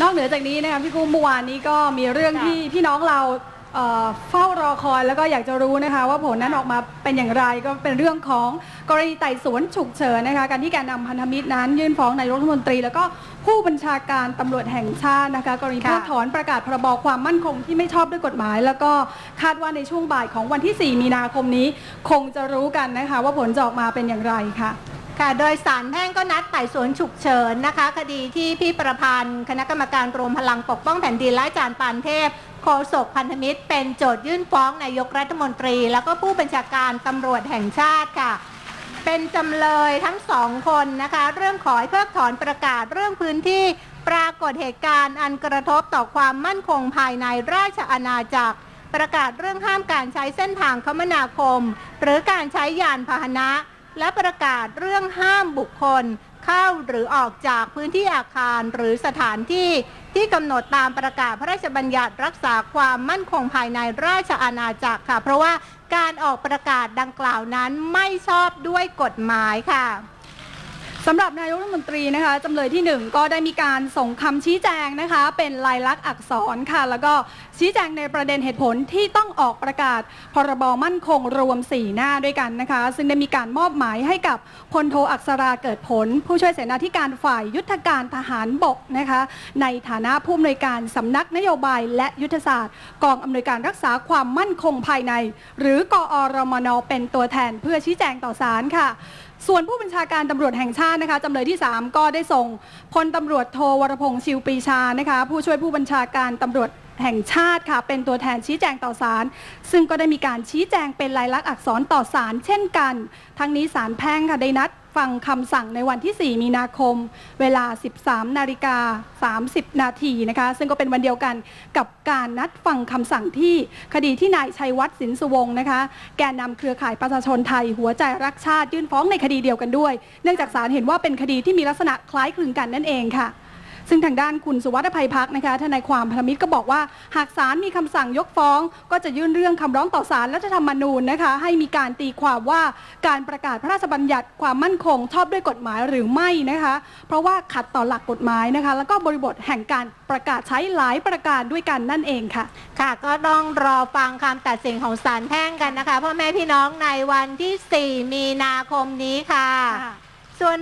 นอกเหนือจากนี้นะคะพี่กุ้งเมื่อวานนี้ก็มีเรื่องที่พี่น้องเราเอ่อเฝ้ารอคอยแล้วก็อยากจะรู้นะคะว่าผลนั้นออกมาเป็นอย่างไรก็เป็นเรื่องของกรณีไต่สวนฉุกเฉินนะคะการที่แกนนำพันธมิตรนั้น ยื่นฟ้องนายกรัฐมนตรี แล้วก็ผู้บัญชาการตำรวจแห่งชาตินะคะกรณีค่ะเพิกถอนประกาศพรบความมั่นคงที่ไม่ชอบด้วยกฎหมาย แล้วก็คาดว่าในช่วงบ่ายของวันที่ 4 มีนาคมนี้ คงจะรู้กันนะคะว่าผลจะออกมาเป็นอย่างไรค่ะ ค่ะ โดยสารแพ่งก็นัดไต่สวนฉุกเฉินนะคะ คดีที่พี่ประพันธ์ คณะกรรมการรวมพลังปกป้องแผ่นดินและอาจารย์ปานเทพโฆษกพันธมิตร เป็นโจทยื่นฟ้องนายกรัฐมนตรี แล้วก็ผู้บัญชาการตำรวจแห่งชาติค่ะ เป็นจำเลยทั้งสองคนนะคะ เรื่องขอให้เพิกถอนประกาศเรื่องพื้นที่ปรากฏเหตุการณ์อันกระทบต่อความมั่นคงภายในราชอาณาจักร ประกาศเรื่องห้ามการใช้เส้นทางคมนาคม หรือการใช้ยานพาหนะ และประกาศเรื่องห้ามบุคคลเข้าหรือออกจากพื้นที่อาคารหรือสถานที่ที่กำหนดตามประกาศพระราชบัญญัติรักษาความมั่นคงภายในราชอาณาจักรค่ะ เพราะว่าการออกประกาศดังกล่าวนั้นไม่ชอบด้วยกฎหมายค่ะ สำหรับนายกรัฐมนตรีนะคะจำเลยที่ 1 ก็ได้มีการส่งคำชี้แจงนะคะ เป็นลายลักษณ์อักษรค่ะ แล้วก็ชี้แจงในประเด็นเหตุผลที่ต้องออกประกาศ พรบมั่นคงรวม 4 หน้าด้วยกันนะคะ ซึ่งได้มีการมอบหมายให้กับพลโทอักษราเกิดผล ผู้ช่วยเสนาธิการฝ่ายยุทธการทหารบกนะคะ ในฐานะผู้อำนวยการสำนักนโยบายและยุทธศาสตร์ กองอำนวยการรักษาความมั่นคงภายใน หรือกอรมนเป็นตัวแทนเพื่อชี้แจงต่อศาลค่ะ ส่วนผู้บัญชาการตำรวจแห่งชาตินะคะจำเลยที่ 3 ก็ได้ส่งพลตำรวจโทวรพงษ์ชิวปีชานะคะผู้ช่วยผู้บัญชาการตำรวจ แห่งชาติค่ะ เป็นตัวแทนชี้แจงต่อศาลซึ่งก็ได้มีการชี้แจงเป็นลายลักษณ์อักษรต่อศาลเช่นกัน ทั้งนี้ศาลแพ่งค่ะได้นัดฟังคำสั่งในวันที่ 4 มีนาคม เวลา 13 นาฬิกา 30 นาทีนะคะ ซึ่งก็เป็นวันเดียวกันกับการนัดฟังคำสั่งที่คดีที่นายชัยวัฒน์สินสุวงศ์นะคะ แกนนำเครือข่ายประชาชนไทย หัวใจรักชาติยื่นฟ้องในคดีเดียวกันด้วย เนื่องจากศาลเห็นว่าเป็นคดีที่มีลักษณะคล้ายคลึงกันนั่นเองค่ะ ซึ่งทางด้านคุณสุวัฒภัยพักนะคะทนายความพนมิตรก็บอกว่า หากศาลมีคำสั่งยกฟ้อง ก็จะยื่นเรื่องคำร้องต่อศาลรัฐธรรมนูญนะคะ ให้มีการตีความว่าการประกาศพระราชบัญญัติความมั่นคงชอบด้วยกฎหมายหรือไม่นะคะ เพราะว่าขัดต่อหลักกฎหมายนะคะ แล้วก็บริบทแห่งการประกาศใช้หลายประการด้วยกันนั่นเองค่ะ ค่ะก็ต้องรอฟังคำตัดสินของศาลแพ่งกันนะคะพ่อแม่พี่น้องในวันที่ 4 มีนาคมนี้ค่ะ ส่วน